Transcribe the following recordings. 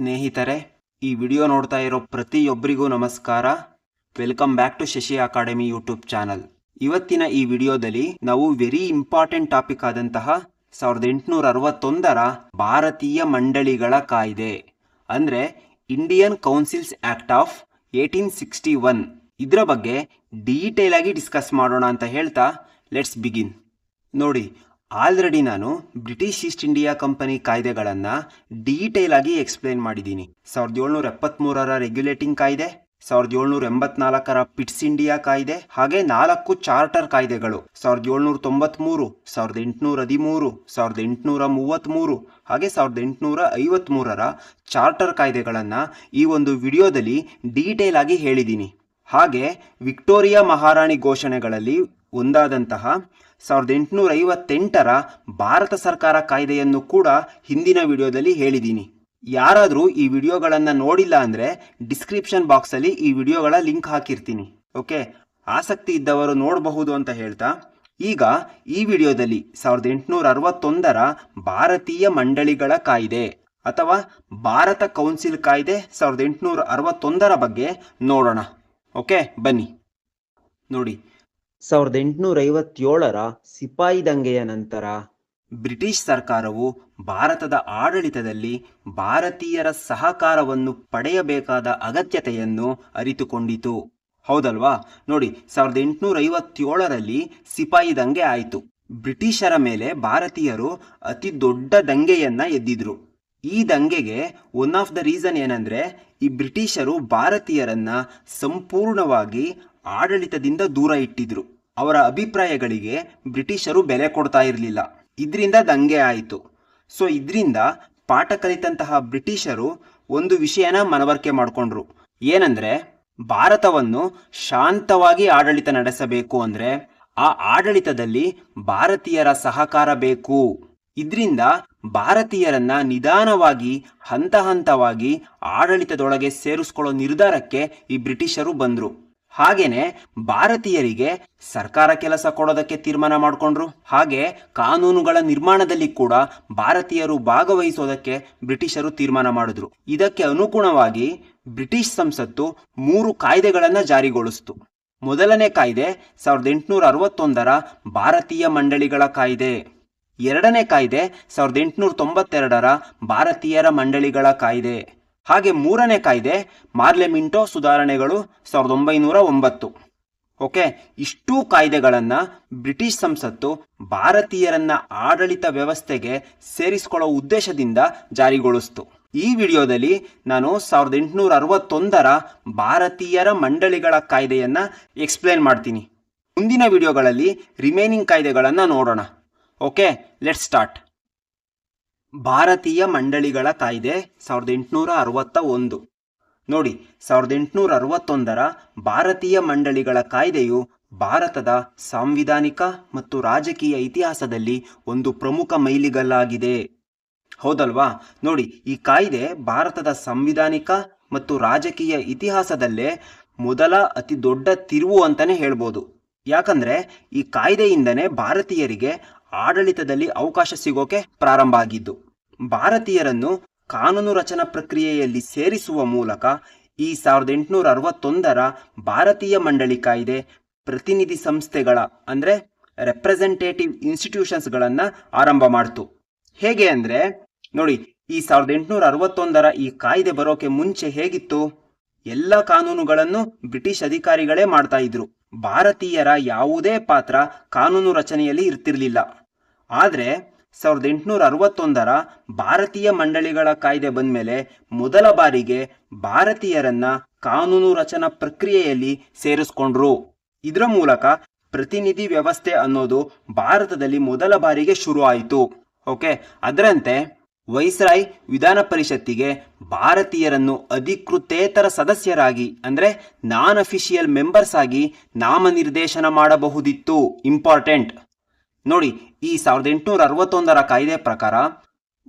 ಸ್ನೇಹಿತರೆ, ಈ ವಿಡಿಯೋ ನೋಡ್ತಾ ಇರೋ ಪ್ರತಿಯೊಬ್ಬರಿಗೂ ನಮಸ್ಕಾರ. Welcome back to Shashi academy YouTube channel ಇವತ್ತಿನ ಈ ವಿಡಿಯೋದಲ್ಲಿ ನಾವು ವೆರಿ ಇಂಪಾರ್ಟೆಂಟ್ ಟಾಪಿಕ್ ಆದಂತಹ ಸಾವಿರದ ಎಂಟುನೂರ ಅರವತ್ತೊಂದರ ಭಾರತೀಯ ಮಂಡಳಿಗಳ ಕಾಯ್ದೆ, ಅಂದರೆ Indian councils act of eighteen sixty one ಇದರ ಬಗ್ಗೆ ಡೀಟೇಲ್ ಆಗಿ ಡಿಸ್ಕಸ್ ಮಾಡೋಣ ಅಂತ ಹೇಳ್ತಾ ಲೆಟ್ಸ್ ಬಿಗಿನ್ ನೋಡಿ ಆಲ್ರೆಡಿ ನಾನು ಬ್ರಿಟಿಷ್ ಈಸ್ಟ್ ಇಂಡಿಯಾ ಕಂಪನಿ ಕಾಯ್ದೆಗಳನ್ನು ಡೀಟೇಲ್ ಆಗಿ ಎಕ್ಸ್ಪ್ಲೇನ್ ಮಾಡಿದ್ದೀನಿ. ಸಾವಿರದ ಏಳ್ನೂರ ಎಪ್ಪತ್ಮೂರರ ರೆಗ್ಯುಲೇಟಿಂಗ್ ಕಾಯ್ದೆ, ಸಾವಿರದ ಏಳ್ನೂರ ಎಂಬತ್ನಾಲ್ಕರ ಪಿಟ್ಸ್ ಇಂಡಿಯಾ ಕಾಯ್ದೆ, ಹಾಗೆ ನಾಲ್ಕು ಚಾರ್ಟರ್ ಕಾಯ್ದೆಗಳು, ಸಾವಿರದ ಏಳ್ನೂರ ತೊಂಬತ್ಮೂರು, ಸಾವಿರದ ಎಂಟುನೂರ ಹದಿಮೂರು, ಸಾವಿರದ ಎಂಟುನೂರ ಮೂವತ್ತ್ಮೂರು ಹಾಗೆ ಸಾವಿರದ ಎಂಟುನೂರ ಐವತ್ತ್ಮೂರರ ಚಾರ್ಟರ್ ಕಾಯ್ದೆಗಳನ್ನು ಈ ಒಂದು ವಿಡಿಯೋದಲ್ಲಿ ಡೀಟೇಲ್ ಆಗಿ ಹೇಳಿದ್ದೀನಿ. ಹಾಗೆ ವಿಕ್ಟೋರಿಯಾ ಮಹಾರಾಣಿ ಘೋಷಣೆಗಳಲ್ಲಿ ಒಂದಾದಂತಹ ಸಾವಿರದ ಎಂಟುನೂರ ಐವತ್ತೆಂಟರ ಭಾರತ ಸರ್ಕಾರ ಕಾಯ್ದೆಯನ್ನು ಕೂಡ ಹಿಂದಿನ ವಿಡಿಯೋದಲ್ಲಿ ಹೇಳಿದ್ದೀನಿ. ಯಾರಾದರೂ ಈ ವಿಡಿಯೋಗಳನ್ನು ನೋಡಿಲ್ಲ ಅಂದರೆ ಡಿಸ್ಕ್ರಿಪ್ಷನ್ ಬಾಕ್ಸಲ್ಲಿ ಈ ವಿಡಿಯೋಗಳ ಲಿಂಕ್ ಹಾಕಿರ್ತೀನಿ. ಓಕೆ? ಆಸಕ್ತಿ ಇದ್ದವರು ನೋಡಬಹುದು ಅಂತ ಹೇಳ್ತಾ, ಈಗ ಈ ವಿಡಿಯೋದಲ್ಲಿ ಸಾವಿರದ ಎಂಟುನೂರ ಅರವತ್ತೊಂದರ ಭಾರತೀಯ ಮಂಡಳಿಗಳ ಕಾಯ್ದೆ ಅಥವಾ ಭಾರತ ಕೌನ್ಸಿಲ್ ಕಾಯ್ದೆ ಸಾವಿರದ ಎಂಟುನೂರ ಅರವತ್ತೊಂದರ ಬಗ್ಗೆ ನೋಡೋಣ. ಓಕೆ? ಬನ್ನಿ. ನೋಡಿ ಸಾವಿರದ ಎಂಟುನೂರ ಐವತ್ತೇಳರ ಸಿಪಾಯಿ ದಂಗೆಯ ನಂತರ ಬ್ರಿಟಿಷ್ ಸರ್ಕಾರವು ಭಾರತದ ಆಡಳಿತದಲ್ಲಿ ಭಾರತೀಯರ ಸಹಕಾರವನ್ನು ಪಡೆಯಬೇಕಾದ ಅಗತ್ಯತೆಯನ್ನು ಅರಿತುಕೊಂಡಿತು. ಹೌದಲ್ವಾ? ನೋಡಿ, ಸಾವಿರದ ಎಂಟುನೂರ ಐವತ್ತೇಳರಲ್ಲಿ ಸಿಪಾಯಿ ದಂಗೆ ಆಯಿತು. ಬ್ರಿಟಿಷರ ಮೇಲೆ ಭಾರತೀಯರು ಅತಿ ದೊಡ್ಡ ದಂಗೆಯನ್ನ ಎದ್ದಿದ್ರು. ಈ ದಂಗೆಗೆ ಒನ್ ಆಫ್ ದ ರೀಸನ್ ಏನಂದ್ರೆ, ಈ ಬ್ರಿಟಿಷರು ಭಾರತೀಯರನ್ನ ಸಂಪೂರ್ಣವಾಗಿ ಆಡಳಿತದಿಂದ ದೂರ ಇಟ್ಟಿದ್ರು. ಅವರ ಅಭಿಪ್ರಾಯಗಳಿಗೆ ಬ್ರಿಟಿಷರು ಬೆಲೆ ಕೊಡ್ತಾ ಇರಲಿಲ್ಲ. ಇದರಿಂದ ದಂಗೆ ಆಯಿತು. ಸೊ, ಇದರಿಂದ ಪಾಠ ಕಲಿತಂತಹ ಬ್ರಿಟಿಷರು ಒಂದು ವಿಷಯನ ಮನವರಿಕೆ ಮಾಡಿಕೊಂಡ್ರು. ಏನಂದ್ರೆ, ಭಾರತವನ್ನು ಶಾಂತವಾಗಿ ಆಡಳಿತ ನಡೆಸಬೇಕು ಅಂದರೆ ಆ ಆಡಳಿತದಲ್ಲಿ ಭಾರತೀಯರ ಸಹಕಾರ ಬೇಕು. ಇದರಿಂದ ಭಾರತೀಯರನ್ನ ನಿಧಾನವಾಗಿ, ಹಂತ ಹಂತವಾಗಿ ಆಡಳಿತದೊಳಗೆ ಸೇರಿಸ್ಕೊಳ್ಳೋ ನಿರ್ಧಾರಕ್ಕೆ ಈ ಬ್ರಿಟಿಷರು ಬಂದ್ರು. ಹಾಗೇನೆ ಭಾರತೀಯರಿಗೆ ಸರ್ಕಾರ ಕೆಲಸ ಕೊಡೋದಕ್ಕೆ ತೀರ್ಮಾನ ಮಾಡಿಕೊಂಡ್ರು. ಹಾಗೆ ಕಾನೂನುಗಳ ನಿರ್ಮಾಣದಲ್ಲಿ ಕೂಡ ಭಾರತೀಯರು ಭಾಗವಹಿಸೋದಕ್ಕೆ ಬ್ರಿಟಿಷರು ತೀರ್ಮಾನ ಮಾಡಿದ್ರು. ಇದಕ್ಕೆ ಅನುಗುಣವಾಗಿ ಬ್ರಿಟಿಷ್ ಸಂಸತ್ತು ಮೂರು ಕಾಯ್ದೆಗಳನ್ನು ಜಾರಿಗೊಳಿಸ್ತು. ಮೊದಲನೇ ಕಾಯ್ದೆ ಸಾವಿರದ ಎಂಟುನೂರ ಅರವತ್ತೊಂದರ ಭಾರತೀಯ ಮಂಡಳಿಗಳ ಕಾಯ್ದೆ. ಎರಡನೇ ಕಾಯ್ದೆ ಸಾವಿರದ ಎಂಟುನೂರ ತೊಂಬತ್ತೆರಡರ ಭಾರತೀಯರ ಮಂಡಳಿಗಳ ಕಾಯ್ದೆ. ಹಾಗೆ ಮೂರನೇ ಕಾಯ್ದೆ ಮಾರ್ಲೆಮಿಂಟೋ ಸುಧಾರಣೆಗಳು ಸಾವಿರದ ಒಂಬೈನೂರ ಒಂಬತ್ತು. ಓಕೆ, ಇಷ್ಟೂ ಕಾಯ್ದೆಗಳನ್ನು ಬ್ರಿಟಿಷ್ ಸಂಸತ್ತು ಭಾರತೀಯರನ್ನ ಆಡಳಿತ ವ್ಯವಸ್ಥೆಗೆ ಸೇರಿಸಿಕೊಳ್ಳೋ ಉದ್ದೇಶದಿಂದ ಜಾರಿಗೊಳಿಸ್ತು. ಈ ವಿಡಿಯೋದಲ್ಲಿ ನಾನು ಸಾವಿರದ ಎಂಟುನೂರ ಅರವತ್ತೊಂದರ ಭಾರತೀಯರ ಮಂಡಳಿಗಳ ಕಾಯ್ದೆಯನ್ನು ಎಕ್ಸ್ಪ್ಲೇನ್ ಮಾಡ್ತೀನಿ. ಮುಂದಿನ ವಿಡಿಯೋಗಳಲ್ಲಿ ರಿಮೈನಿಂಗ್ ಕಾಯ್ದೆಗಳನ್ನು ನೋಡೋಣ. Okay let start. ಭಾರತೀಯ ಮಂಡಳಿಗಳ ಕಾಯ್ದೆ ಸಾವಿರದ ಎಂಟುನೂರ ಅರವತ್ತ ಒಂದು ನೋಡಿ, ಸಾವಿರದ ಎಂಟುನೂರ ಅರವತ್ತೊಂದರ ಭಾರತೀಯ ಮಂಡಳಿಗಳ ಕಾಯ್ದೆಯು ಭಾರತದ ಸಾಂವಿಧಾನಿಕ ಮತ್ತು ರಾಜಕೀಯ ಇತಿಹಾಸದಲ್ಲಿ ಒಂದು ಪ್ರಮುಖ ಮೈಲಿಗಲ್ಲಾಗಿದೆ. ಹೌದಲ್ವಾ? ನೋಡಿ, ಈ ಕಾಯ್ದೆ ಭಾರತದ ಸಂವಿಧಾನಿಕ ಮತ್ತು ರಾಜಕೀಯ ಇತಿಹಾಸದಲ್ಲೇ ಮೊದಲ ಅತಿ ದೊಡ್ಡ ತಿರುವು ಅಂತಲೇ ಹೇಳ್ಬೋದು. ಯಾಕಂದ್ರೆ, ಈ ಕಾಯ್ದೆಯಿಂದನೇ ಭಾರತೀಯರಿಗೆ ಆಡಳಿತದಲ್ಲಿ ಅವಕಾಶ ಸಿಗೋಕೆ ಪ್ರಾರಂಭ ಆಗಿದ್ದು, ಭಾರತೀಯರನ್ನು ಕಾನೂನು ರಚನಾ ಪ್ರಕ್ರಿಯೆಯಲ್ಲಿ ಸೇರಿಸುವ ಮೂಲಕ ಈ ಸಾವಿರದ ಎಂಟುನೂರ ಅರವತ್ತೊಂದರ ಭಾರತೀಯ ಮಂಡಳಿ ಕಾಯ್ದೆ, ಪ್ರತಿನಿಧಿ ಸಂಸ್ಥೆಗಳ, ಅಂದರೆ ರೆಪ್ರೆಸೆಂಟೇಟಿವ್ ಇನ್ಸ್ಟಿಟ್ಯೂಷನ್ಸ್ಗಳನ್ನು ಆರಂಭ ಮಾಡ್ತು. ಹೇಗೆ ಅಂದರೆ, ನೋಡಿ, ಈ ಸಾವಿರದ ಎಂಟುನೂರ ಅರವತ್ತೊಂದರ ಈ ಕಾಯ್ದೆ ಬರೋಕೆ ಮುಂಚೆ ಹೇಗಿತ್ತು? ಎಲ್ಲ ಕಾನೂನುಗಳನ್ನು ಬ್ರಿಟಿಷ್ ಅಧಿಕಾರಿಗಳೇ ಮಾಡ್ತಾ ಇದ್ರು. ಭಾರತೀಯರ ಯಾವುದೇ ಪಾತ್ರ ಕಾನೂನು ರಚನೆಯಲ್ಲಿ ಇರ್ತಿರ್ಲಿಲ್ಲ. ಆದರೆ ಸಾವಿರದ ಎಂಟುನೂರ ಅರವತ್ತೊಂದರ ಭಾರತೀಯ ಮಂಡಳಿಗಳ ಕಾಯ್ದೆ ಬಂದ್ಮೇಲೆ ಮೊದಲ ಬಾರಿಗೆ ಭಾರತೀಯರನ್ನ ಕಾನೂನು ರಚನಾ ಪ್ರಕ್ರಿಯೆಯಲ್ಲಿ ಸೇರಿಸ್ಕೊಂಡ್ರು. ಇದರ ಮೂಲಕ ಪ್ರತಿನಿಧಿ ವ್ಯವಸ್ಥೆ ಅನ್ನೋದು ಭಾರತದಲ್ಲಿ ಮೊದಲ ಬಾರಿಗೆ ಶುರು ಆಯಿತು. ಓಕೆ, ಅದರಂತೆ ವೈಸ್ರಾಯ್ ವಿಧಾನ ಪರಿಷತ್ತಿಗೆ ಭಾರತೀಯರನ್ನು ಅಧಿಕೃತೇತರ ಸದಸ್ಯರಾಗಿ, ಅಂದರೆ ನಾನ್ ಅಫಿಷಿಯಲ್ ಮೆಂಬರ್ಸ್ ಆಗಿ ನಾಮನಿರ್ದೇಶನ ಮಾಡಬಹುದಿತ್ತು. ಇಂಪಾರ್ಟೆಂಟ್ ನೋಡಿ, ಈ ಸಾವಿರದ ಎಂಟುನೂರ ಅರವತ್ತೊಂದರ ಕಾಯ್ದೆ ಪ್ರಕಾರ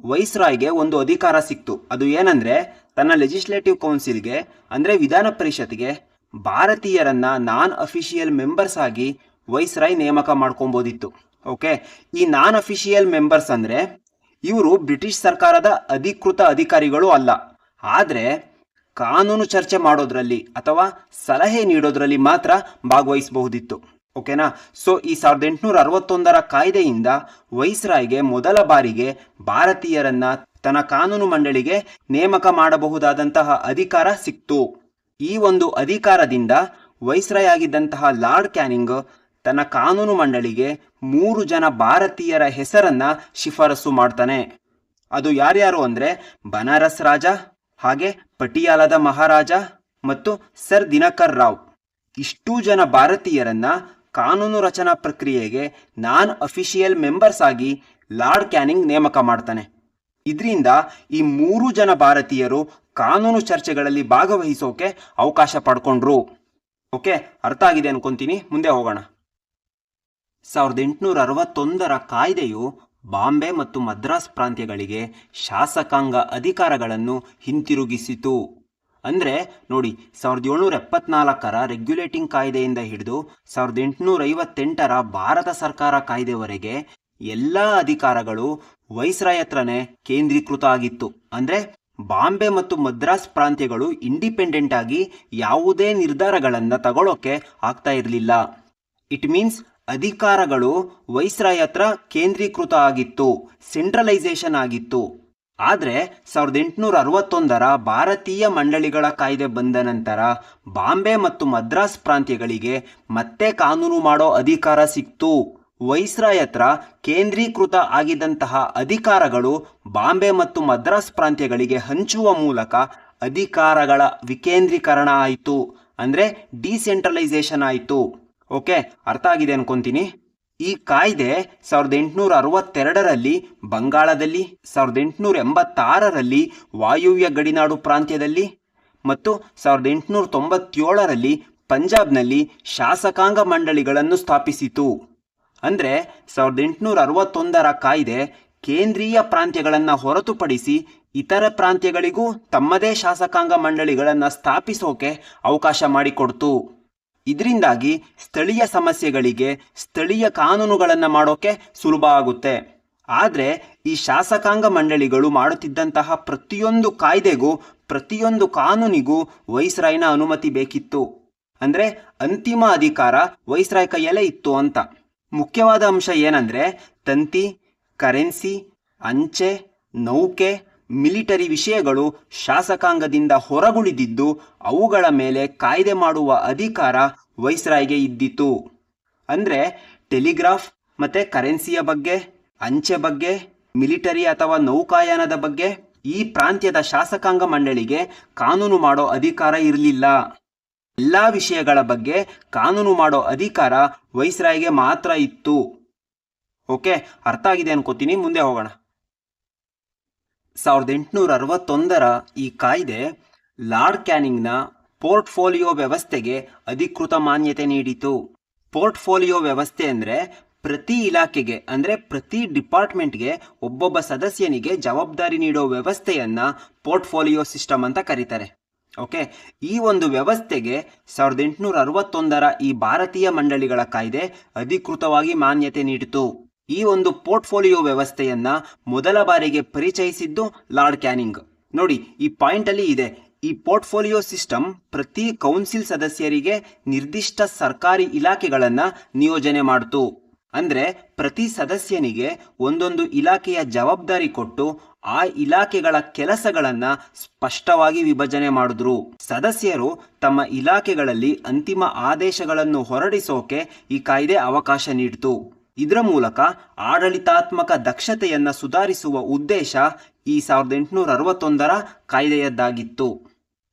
ವೈಸ್ರಾಯ್ಗೆ ಒಂದು ಅಧಿಕಾರ ಸಿಕ್ತು. ಅದು ಏನಂದ್ರೆ, ತನ್ನ ಲೆಜಿಸ್ಲೇಟಿವ್ ಕೌನ್ಸಿಲ್ಗೆ ಅಂದರೆ ವಿಧಾನ ಪರಿಷತ್ಗೆ ಭಾರತೀಯರನ್ನ ನಾನ್ ಅಫಿಷಿಯಲ್ ಮೆಂಬರ್ಸ್ ಆಗಿ ವೈಸ್ರಾಯ್ ನೇಮಕ ಮಾಡ್ಕೊಬೋದಿತ್ತು. ಓಕೆ? ಈ ನಾನ್ ಅಫಿಷಿಯಲ್ ಮೆಂಬರ್ಸ್ ಅಂದರೆ, ಇವರು ಬ್ರಿಟಿಷ್ ಸರ್ಕಾರದ ಅಧಿಕೃತ ಅಧಿಕಾರಿಗಳು ಅಲ್ಲ. ಆದರೆ, ಕಾನೂನು ಚರ್ಚೆ ಮಾಡೋದ್ರಲ್ಲಿ ಅಥವಾ ಸಲಹೆ ನೀಡೋದ್ರಲ್ಲಿ ಮಾತ್ರ ಭಾಗವಹಿಸಬಹುದಿತ್ತು. ಓಕೆನಾ? ಸೊ ಈ ಸಾವಿರದ ಎಂಟುನೂರ ಅರವತ್ತೊಂದರ ಕಾಯ್ದೆಯಿಂದ ವೈಸ್ರಾಯ್ಗೆ ಮೊದಲ ಬಾರಿಗೆ ಭಾರತೀಯರನ್ನ ತನ್ನ ಕಾನೂನು ಮಂಡಳಿಗೆ ನೇಮಕ ಮಾಡಬಹುದಾದಂತಹ ಅಧಿಕಾರ ಸಿಕ್ತು. ಈ ಒಂದು ಅಧಿಕಾರದಿಂದ ವೈಸ್ರಾಯ್ ಆಗಿದ್ದಂತಹ ಲಾರ್ಡ್ ಕ್ಯಾನಿಂಗ್ ತನ್ನ ಕಾನೂನು ಮಂಡಳಿಗೆ ಮೂರು ಜನ ಭಾರತೀಯರ ಹೆಸರನ್ನ ಶಿಫಾರಸು ಮಾಡ್ತಾನೆ. ಅದು ಯಾರ್ಯಾರು ಅಂದ್ರೆ ಬನಾರಸ್ ರಾಜ, ಹಾಗೆ ಪಟಿಯಾಲದ ಮಹಾರಾಜ ಮತ್ತು ಸರ್ ದಿನಕರ್ ರಾವ್. ಇಷ್ಟೂ ಜನ ಭಾರತೀಯರನ್ನ ಕಾನೂನು ರಚನಾ ಪ್ರಕ್ರಿಯೆಗೆ ನಾನ್ ಅಫಿಷಿಯಲ್ ಮೆಂಬರ್ಸ್ ಆಗಿ ಲಾರ್ಡ್ ಕ್ಯಾನಿಂಗ್ ನೇಮಕ ಮಾಡ್ತಾನೆ. ಇದರಿಂದ ಈ ಮೂರು ಜನ ಭಾರತೀಯರು ಕಾನೂನು ಚರ್ಚೆಗಳಲ್ಲಿ ಭಾಗವಹಿಸೋಕೆ ಅವಕಾಶ ಪಡ್ಕೊಂಡ್ರು. ಓಕೆ, ಅರ್ಥ ಆಗಿದೆ ಅನ್ಕೊಂತೀನಿ. ಮುಂದೆ ಹೋಗೋಣ. ಸಾವಿರದ ಎಂಟುನೂರ ಅರವತ್ತೊಂದರ ಕಾಯ್ದೆಯು ಬಾಂಬೆ ಮತ್ತು ಮದ್ರಾಸ್ ಪ್ರಾಂತ್ಯಗಳಿಗೆ ಶಾಸಕಾಂಗ ಅಧಿಕಾರಗಳನ್ನು ಹಿಂತಿರುಗಿಸಿತು. ಅಂದ್ರೆ ನೋಡಿ ಸಾವಿರದ ಏಳ್ನೂರ ಎಪ್ಪತ್ನಾಲ್ಕರ ರೆಗ್ಯುಲೇಟಿಂಗ್ ಕಾಯ್ದೆಯಿಂದ ಹಿಡಿದು ಸಾವಿರದ ಎಂಟುನೂರ ಐವತ್ತೆಂಟರ ಭಾರತ ಸರ್ಕಾರ ಕಾಯ್ದೆವರೆಗೆ ಎಲ್ಲ ಅಧಿಕಾರಗಳು ವೈಸ್ರಾಯ್ ಹತ್ರನೇ ಕೇಂದ್ರೀಕೃತ ಆಗಿತ್ತು ಅಂದರೆ ಬಾಂಬೆ ಮತ್ತು ಮದ್ರಾಸ್ ಪ್ರಾಂತ್ಯಗಳು ಇಂಡಿಪೆಂಡೆಂಟ್ ಆಗಿ ಯಾವುದೇ ನಿರ್ಧಾರಗಳನ್ನು ತಗೊಳ್ಳೋಕೆ ಆಗ್ತಾ ಇರಲಿಲ್ಲ. ಇಟ್ ಮೀನ್ಸ್ ಅಧಿಕಾರಗಳು ವೈಸ್ರಾಯ್ ಹತ್ರ ಕೇಂದ್ರೀಕೃತ ಆಗಿತ್ತು ಸೆಂಟ್ರಲೈಸೇಷನ್ ಆಗಿತ್ತು. ಆದರೆ ಸಾವಿರದ ಎಂಟುನೂರ ಅರವತ್ತೊಂದರ ಭಾರತೀಯ ಮಂಡಳಿಗಳ ಕಾಯ್ದೆ ಬಂದ ನಂತರ ಬಾಂಬೆ ಮತ್ತು ಮದ್ರಾಸ್ ಪ್ರಾಂತ್ಯಗಳಿಗೆ ಮತ್ತೆ ಕಾನೂನು ಮಾಡೋ ಅಧಿಕಾರ ಸಿಕ್ತು. ವೈಸ್ರಾಯ್ ಹತ್ರ ಕೇಂದ್ರೀಕೃತ ಆಗಿದ್ದಂತಹ ಅಧಿಕಾರಗಳು ಬಾಂಬೆ ಮತ್ತು ಮದ್ರಾಸ್ ಪ್ರಾಂತ್ಯಗಳಿಗೆ ಹಂಚುವ ಮೂಲಕ ಅಧಿಕಾರಗಳ ವಿಕೇಂದ್ರೀಕರಣ ಆಯಿತು. ಅಂದರೆ ಡಿಸೆಂಟ್ರಲೈಸೇಷನ್ ಆಯಿತು. ಓಕೆ, ಅರ್ಥ ಆಗಿದೆ ಅನ್ಕೊಂತೀನಿ? ಈ ಕಾಯ್ದೆ ಸಾವಿರದ ಎಂಟುನೂರ ಅರವತ್ತೆರಡರಲ್ಲಿ ಬಂಗಾಳದಲ್ಲಿ ಸಾವಿರದ ಎಂಟುನೂರ ಎಂಬತ್ತಾರರಲ್ಲಿ ವಾಯುವ್ಯ ಗಡಿನಾಡು ಪ್ರಾಂತ್ಯದಲ್ಲಿ ಮತ್ತು ಸಾವಿರದ ಎಂಟುನೂರ ತೊಂಬತ್ತೇಳರಲ್ಲಿ ಪಂಜಾಬ್ನಲ್ಲಿ ಶಾಸಕಾಂಗ ಮಂಡಳಿಗಳನ್ನು ಸ್ಥಾಪಿಸಿತು. ಅಂದರೆ ಸಾವಿರದ ಎಂಟುನೂರ ಅರವತ್ತೊಂದರ ಕಾಯ್ದೆ ಕೇಂದ್ರೀಯ ಪ್ರಾಂತ್ಯಗಳನ್ನು ಹೊರತುಪಡಿಸಿ ಇತರ ಪ್ರಾಂತ್ಯಗಳಿಗೂ ತಮ್ಮದೇ ಶಾಸಕಾಂಗ ಮಂಡಳಿಗಳನ್ನು ಸ್ಥಾಪಿಸೋಕೆ ಅವಕಾಶ ಮಾಡಿಕೊಡ್ತು. ಇದರಿಂದಾಗಿ ಸ್ಥಳೀಯ ಸಮಸ್ಯೆಗಳಿಗೆ ಸ್ಥಳೀಯ ಕಾನೂನುಗಳನ್ನು ಮಾಡೋಕೆ ಸುಲಭ ಆಗುತ್ತೆ. ಆದರೆ ಈ ಶಾಸಕಾಂಗ ಮಂಡಳಿಗಳು ಮಾಡುತ್ತಿದ್ದಂತಹ ಪ್ರತಿಯೊಂದು ಕಾಯ್ದೆಗೂ, ಪ್ರತಿಯೊಂದು ಕಾನೂನಿಗೂ ವೈಸ್ರಾಯ್ನ ಅನುಮತಿ ಬೇಕಿತ್ತು. ಅಂದರೆ ಅಂತಿಮ ಅಧಿಕಾರ ವೈಸ್ರಾಯ್ ಕೈಯಲ್ಲೇ ಇತ್ತು ಅಂತ. ಮುಖ್ಯವಾದ ಅಂಶ ಏನಂದರೆ ತಂತಿ, ಕರೆನ್ಸಿ, ಅಂಚೆ, ನೌಕೆ ಮಿಲಿಟರಿ ವಿಷಯಗಳು ಶಾಸಕಾಂಗದಿಂದ ಹೊರಗುಳಿದಿದ್ದು ಅವುಗಳ ಮೇಲೆ ಕಾಯ್ದೆ ಮಾಡುವ ಅಧಿಕಾರ ವೈಸ್ರಾಯ್ಗೆ ಇದ್ದಿತು ಅಂದರೆ ಟೆಲಿಗ್ರಾಫ್ ಮತ್ತು ಕರೆನ್ಸಿಯ ಬಗ್ಗೆ, ಅಂಚೆ ಬಗ್ಗೆ, ಮಿಲಿಟರಿ ಅಥವಾ ನೌಕಾಯಾನದ ಬಗ್ಗೆ ಈ ಪ್ರಾಂತ್ಯದ ಶಾಸಕಾಂಗ ಮಂಡಳಿಗೆ ಕಾನೂನು ಮಾಡೋ ಅಧಿಕಾರ ಇರಲಿಲ್ಲ. ಎಲ್ಲ ವಿಷಯಗಳ ಬಗ್ಗೆ ಕಾನೂನು ಮಾಡೋ ಅಧಿಕಾರ ವೈಸ್ರಾಯ್ಗೆ ಮಾತ್ರ ಇತ್ತು. ಓಕೆ, ಅರ್ಥ ಆಗಿದೆ ಅನ್ಕೋತೀನಿ, ಮುಂದೆ ಹೋಗೋಣ. ಸಾವಿರದ ಎಂಟುನೂರ ಅರವತ್ತೊಂದರ ಈ ಕಾಯ್ದೆ ಲಾರ್ಡ್ ಕ್ಯಾನಿಂಗ್ನ ಪೋರ್ಟ್ಫೋಲಿಯೋ ವ್ಯವಸ್ಥೆಗೆ ಅಧಿಕೃತ ಮಾನ್ಯತೆ ನೀಡಿತು. ಪೋರ್ಟ್ಫೋಲಿಯೋ ವ್ಯವಸ್ಥೆ ಅಂದರೆ ಪ್ರತಿ ಇಲಾಖೆಗೆ, ಅಂದರೆ ಪ್ರತಿ ಡಿಪಾರ್ಟ್ಮೆಂಟ್ಗೆ ಒಬ್ಬೊಬ್ಬ ಸದಸ್ಯನಿಗೆ ಜವಾಬ್ದಾರಿ ನೀಡೋ ವ್ಯವಸ್ಥೆಯನ್ನ ಪೋರ್ಟ್ಫೋಲಿಯೋ ಸಿಸ್ಟಮ್ ಅಂತ ಕರೀತಾರೆ. ಓಕೆ? ಈ ಒಂದು ವ್ಯವಸ್ಥೆಗೆ ಸಾವಿರದ ಎಂಟುನೂರ ಅರವತ್ತೊಂದರ ಈ ಭಾರತೀಯ ಮಂಡಳಿಗಳ ಕಾಯ್ದೆ ಅಧಿಕೃತವಾಗಿ ಮಾನ್ಯತೆ ನೀಡಿತು. ಈ ಒಂದು ಪೋರ್ಟ್ಫೋಲಿಯೋ ವ್ಯವಸ್ಥೆಯನ್ನ ಮೊದಲ ಬಾರಿಗೆ ಪರಿಚಯಿಸಿದ್ದು ಲಾರ್ಡ್ ಕ್ಯಾನಿಂಗ್. ನೋಡಿ, ಈ ಪಾಯಿಂಟ್ ಅಲ್ಲಿ ಇದೆ. ಈ ಪೋರ್ಟ್ಫೋಲಿಯೋ ಸಿಸ್ಟಮ್ ಪ್ರತಿ ಕೌನ್ಸಿಲ್ ಸದಸ್ಯರಿಗೆ ನಿರ್ದಿಷ್ಟ ಸರ್ಕಾರಿ ಇಲಾಖೆಗಳನ್ನ ನಿಯೋಜನೆ ಮಾಡಿತು. ಅಂದ್ರೆ ಪ್ರತಿ ಸದಸ್ಯನಿಗೆ ಒಂದೊಂದು ಇಲಾಖೆಯ ಜವಾಬ್ದಾರಿ ಕೊಟ್ಟು ಆ ಇಲಾಖೆಗಳ ಕೆಲಸಗಳನ್ನ ಸ್ಪಷ್ಟವಾಗಿ ವಿಭಜನೆ ಮಾಡಿದ್ರು. ಸದಸ್ಯರು ತಮ್ಮ ಇಲಾಖೆಗಳಲ್ಲಿ ಅಂತಿಮ ಆದೇಶಗಳನ್ನು ಹೊರಡಿಸೋಕೆ ಈ ಕಾಯ್ದೆ ಅವಕಾಶ ನೀಡಿತು. ಇದರ ಮೂಲಕ ಆಡಳಿತಾತ್ಮಕ ದಕ್ಷತೆಯನ್ನು ಸುಧಾರಿಸುವ ಉದ್ದೇಶ ಈ ಸಾವಿರದ ಎಂಟುನೂರ ಅರವತ್ತೊಂದರ ಕಾಯ್ದೆಯದ್ದಾಗಿತ್ತು.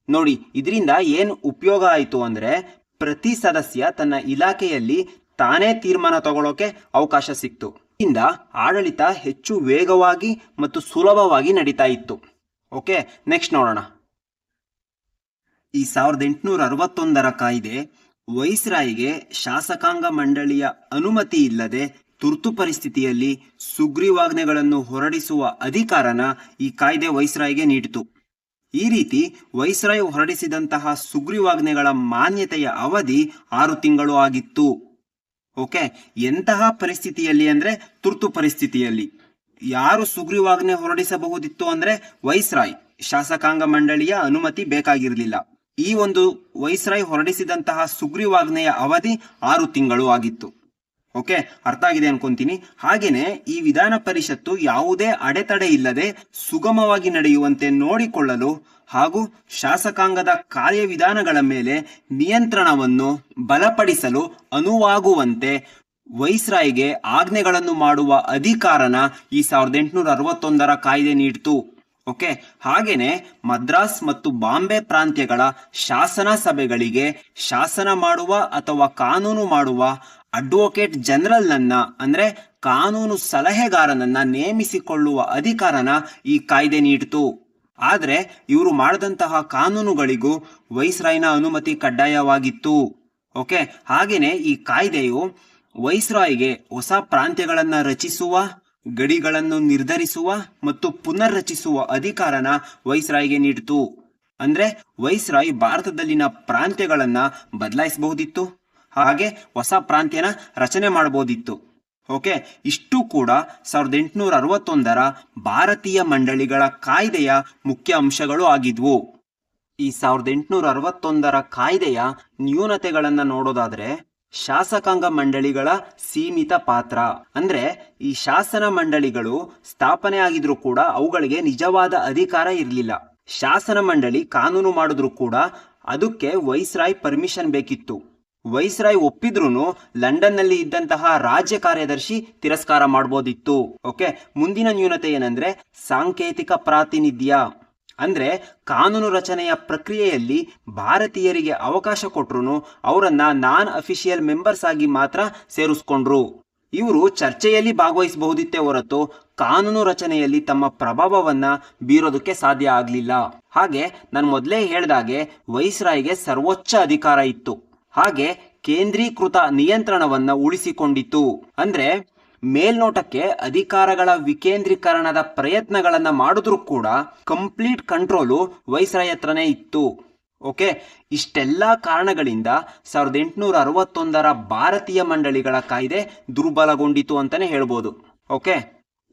ನೋಡಿ, ಇದರಿಂದ ಏನು ಉಪಯೋಗ ಆಯಿತು ಅಂದರೆ ಪ್ರತಿ ಸದಸ್ಯ ತನ್ನ ಇಲಾಖೆಯಲ್ಲಿ ತಾನೇ ತೀರ್ಮಾನ ತಗೊಳ್ಳೋಕೆ ಅವಕಾಶ ಸಿಕ್ತು. ಇದರಿಂದ ಆಡಳಿತ ಹೆಚ್ಚು ವೇಗವಾಗಿ ಮತ್ತು ಸುಲಭವಾಗಿ ನಡೀತಾ ಇತ್ತು. ಓಕೆ, ನೆಕ್ಸ್ಟ್ ನೋಡೋಣ. ಈ ಸಾವಿರದ ಎಂಟುನೂರ ಅರವತ್ತೊಂದರ ಕಾಯ್ದೆ ವೈಸ್ರಾಯಿಗೆ ಶಾಸಕಾಂಗ ಮಂಡಳಿಯ ಅನುಮತಿ ಇಲ್ಲದೆ ತುರ್ತು ಪರಿಸ್ಥಿತಿಯಲ್ಲಿ ಸುಗ್ರೀವಾಜ್ಞೆಗಳನ್ನು ಹೊರಡಿಸುವ ಅಧಿಕಾರನ ಈ ಕಾಯ್ದೆ ವೈಸ್ರಾಯ್ಗೆ ನೀಡಿತು. ಈ ರೀತಿ ವೈಸ್ರಾಯ್ ಹೊರಡಿಸಿದಂತಹ ಸುಗ್ರೀವಾಜ್ಞೆಗಳ ಮಾನ್ಯತೆಯ ಅವಧಿ ಆರು ತಿಂಗಳು ಆಗಿತ್ತು. ಓಕೆ, ಎಂತಹ ಪರಿಸ್ಥಿತಿಯಲ್ಲಿ ಅಂದ್ರೆ? ತುರ್ತು ಪರಿಸ್ಥಿತಿಯಲ್ಲಿ. ಯಾರು ಸುಗ್ರೀವಾಜ್ಞೆ ಹೊರಡಿಸಬಹುದಿತ್ತು ಅಂದ್ರೆ ವೈಸ್ರಾಯ್. ಶಾಸಕಾಂಗ ಮಂಡಳಿಯ ಅನುಮತಿ ಬೇಕಾಗಿರಲಿಲ್ಲ. ಈ ಒಂದು ವೈಸ್ರಾಯ್ ಹೊರಡಿಸಿದಂತಹ ಸುಗ್ರೀವಾಜ್ಞೆಯ ಅವಧಿ ಆರು ತಿಂಗಳು ಆಗಿತ್ತು. ಓಕೆ, ಅರ್ಥ ಆಗಿದೆ ಅನ್ಕೊಂತೀನಿ. ಹಾಗೇನೆ ಈ ವಿಧಾನ ಪರಿಷತ್ತು ಯಾವುದೇ ಅಡೆತಡೆ ಇಲ್ಲದೆ ಸುಗಮವಾಗಿ ನಡೆಯುವಂತೆ ನೋಡಿಕೊಳ್ಳಲು ಹಾಗೂ ಶಾಸಕಾಂಗದ ಕಾರ್ಯವಿಧಾನಗಳ ಮೇಲೆ ನಿಯಂತ್ರಣವನ್ನು ಬಲಪಡಿಸಲು ಅನುವಾಗುವಂತೆ ವೈಸ್ರಾಯ್ಗೆ ಆಜ್ಞೆಗಳನ್ನು ಮಾಡುವ ಅಧಿಕಾರನ ಈ ಸಾವಿರದ ಎಂಟುನೂರ ಅರವತ್ತೊಂದರ ಕಾಯ್ದೆ ನೀಡಿತು. ಓಕೆ? ಹಾಗೇನೆ ಮದ್ರಾಸ್ ಮತ್ತು ಬಾಂಬೆ ಪ್ರಾಂತ್ಯಗಳ ಶಾಸನ ಸಭೆಗಳಿಗೆ ಶಾಸನ ಮಾಡುವ ಅಥವಾ ಕಾನೂನು ಮಾಡುವ ಅಡ್ವೊಕೇಟ್ ಜನರಲ್ನನ್ನ ಅಂದ್ರೆ ಕಾನೂನು ಸಲಹೆಗಾರನನ್ನ ನೇಮಿಸಿಕೊಳ್ಳುವ ಅಧಿಕಾರನ ಈ ಕಾಯ್ದೆ ನೀಡಿತು. ಆದರೆ ಇವರು ಮಾಡಿದಂತಹ ಕಾನೂನುಗಳಿಗೂ ವೈಸ್ರಾಯ್ನ ಅನುಮತಿ ಕಡ್ಡಾಯವಾಗಿತ್ತು. ಓಕೆ? ಹಾಗೆಯೇ ಈ ಕಾಯ್ದೆಯು ವೈಸ್ರಾಯ್ಗೆ ಹೊಸ ಪ್ರಾಂತ್ಯಗಳನ್ನು ರಚಿಸುವ ಗಡಿಗಳನ್ನು ನಿರ್ಧರಿಸುವ ಮತ್ತು ಪುನರ್ರಚಿಸುವ ಅಧಿಕಾರನ ವೈಸ್ರಾಯ್ಗೆ ನೀಡಿತು. ಅಂದ್ರೆ ವೈಸ್ರಾಯ್ ಭಾರತದಲ್ಲಿನ ಪ್ರಾಂತ್ಯಗಳನ್ನ ಬದಲಾಯಿಸಬಹುದಿತ್ತು. ಹಾಗೆ ಹೊಸ ಪ್ರಾಂತ್ಯನ ರಚನೆ ಮಾಡಬಹುದಿತ್ತು. ಓಕೆ, ಇಷ್ಟು ಕೂಡ ಸಾವಿರದ ಎಂಟುನೂರ ಅರವತ್ತೊಂದರ ಭಾರತೀಯ ಮಂಡಳಿಗಳ ಕಾಯ್ದೆಯ ಮುಖ್ಯ ಅಂಶಗಳು ಆಗಿದ್ವು. ಈ ಸಾವಿರದ ಎಂಟುನೂರ ಅರವತ್ತೊಂದರ ಕಾಯ್ದೆಯ ನ್ಯೂನತೆಗಳನ್ನು ನೋಡೋದಾದ್ರೆ ಶಾಸಕಾಂಗ ಮಂಡಳಿಗಳ ಸೀಮಿತ ಪಾತ್ರ. ಅಂದ್ರೆ ಈ ಶಾಸನ ಮಂಡಳಿಗಳು ಸ್ಥಾಪನೆ ಆಗಿದ್ರು ಕೂಡ ಅವುಗಳಿಗೆ ನಿಜವಾದ ಅಧಿಕಾರ ಇರಲಿಲ್ಲ. ಶಾಸನ ಮಂಡಳಿ ಕಾನೂನು ಮಾಡಿದ್ರು ಕೂಡ ಅದಕ್ಕೆ ವೈಸ್ರಾಯ್ ಪರ್ಮಿಷನ್ ಬೇಕಿತ್ತು. ವೈಸ್ರಾಯ್ ಒಪ್ಪಿದ್ರೂ ಲಂಡನ್ನಲ್ಲಿ ಇದ್ದಂತಹ ರಾಜ್ಯ ಕಾರ್ಯದರ್ಶಿ ತಿರಸ್ಕಾರ ಮಾಡ್ಬೋದಿತ್ತು. ಓಕೆ, ಮುಂದಿನ ನ್ಯೂನತೆ ಏನಂದ್ರೆ ಸಾಂಕೇತಿಕ ಪ್ರಾತಿನಿಧ್ಯ. ಅಂದ್ರೆ ಕಾನೂನು ರಚನೆಯ ಪ್ರಕ್ರಿಯೆಯಲ್ಲಿ ಭಾರತೀಯರಿಗೆ ಅವಕಾಶ ಕೊಟ್ರು ಅವರನ್ನು ನಾನ್ ಅಫಿಷಿಯಲ್ ಮೆಂಬರ್ಸ್ ಆಗಿ ಮಾತ್ರ ಸೇರಿಸ್ಕೊಂಡ್ರು. ಇವರು ಚರ್ಚೆಯಲ್ಲಿ ಭಾಗವಹಿಸಬಹುದಿತ್ತೇ ಹೊರತು ಕಾನೂನು ರಚನೆಯಲ್ಲಿ ತಮ್ಮ ಪ್ರಭಾವವನ್ನ ಬೀರೋದಕ್ಕೆ ಸಾಧ್ಯ ಆಗಲಿಲ್ಲ. ಹಾಗೆ ನಾನು ಮೊದಲೇ ಹೇಳ್ದಾಗೆ ವೈಸ್ರಾಯ್ಗೆ ಸರ್ವೋಚ್ಚ ಅಧಿಕಾರ ಇತ್ತು. ಹಾಗೆ ಕೇಂದ್ರೀಕೃತ ನಿಯಂತ್ರಣವನ್ನ ಉಳಿಸಿಕೊಂಡಿತ್ತು. ಅಂದ್ರೆ ಮೇಲ್ನೋಟಕ್ಕೆ ಅಧಿಕಾರಗಳ ವಿಕೇಂದ್ರೀಕರಣದ ಪ್ರಯತ್ನಗಳನ್ನು ಮಾಡಿದ್ರೂ ಕೂಡ ಕಂಪ್ಲೀಟ್ ಕಂಟ್ರೋಲು ವೈಸ್ರಾಯ್ ಹತ್ರನೇ ಇತ್ತು. ಓಕೆ? ಇಷ್ಟೆಲ್ಲ ಕಾರಣಗಳಿಂದ ಸಾವಿರದ ಎಂಟುನೂರ ಅರವತ್ತೊಂದರ ಭಾರತೀಯ ಮಂಡಳಿಗಳ ಕಾಯ್ದೆ ದುರ್ಬಲಗೊಂಡಿತು ಅಂತಲೇ ಹೇಳ್ಬೋದು. ಓಕೆ?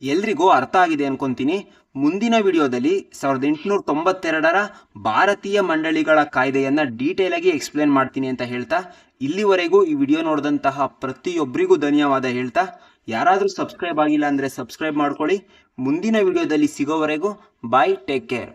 ಎಲ್ರಿಗೂ ಅರ್ಥ ಆಗಿದೆ ಅನ್ಕೊಂತೀನಿ. ಮುಂದಿನ ವಿಡಿಯೋದಲ್ಲಿ ಸಾವಿರದ ಎಂಟುನೂರ ತೊಂಬತ್ತೆರಡರ ಭಾರತೀಯ ಮಂಡಳಿಗಳ ಕಾಯ್ದೆಯನ್ನು ಡೀಟೇಲಾಗಿ ಎಕ್ಸ್ಪ್ಲೇನ್ ಮಾಡ್ತೀನಿ ಅಂತ ಹೇಳ್ತಾ, ಇಲ್ಲಿವರೆಗೂ ಈ ವಿಡಿಯೋ ನೋಡಿದಂತಹ ಪ್ರತಿಯೊಬ್ಬರಿಗೂ ಧನ್ಯವಾದ ಹೇಳ್ತಾ ಯಾರಾದರೂ ಸಬ್ಸ್ಕ್ರೈಬ್ ಆಗಿಲ್ಲ ಅಂದರೆ ಸಬ್ಸ್ಕ್ರೈಬ್ ಮಾಡ್ಕೊಳ್ಳಿ. ಮುಂದಿನ ವಿಡಿಯೋದಲ್ಲಿ ಸಿಗೋವರೆಗೂ ಬಾಯ್ ಟೇಕ್ ಕೇರ್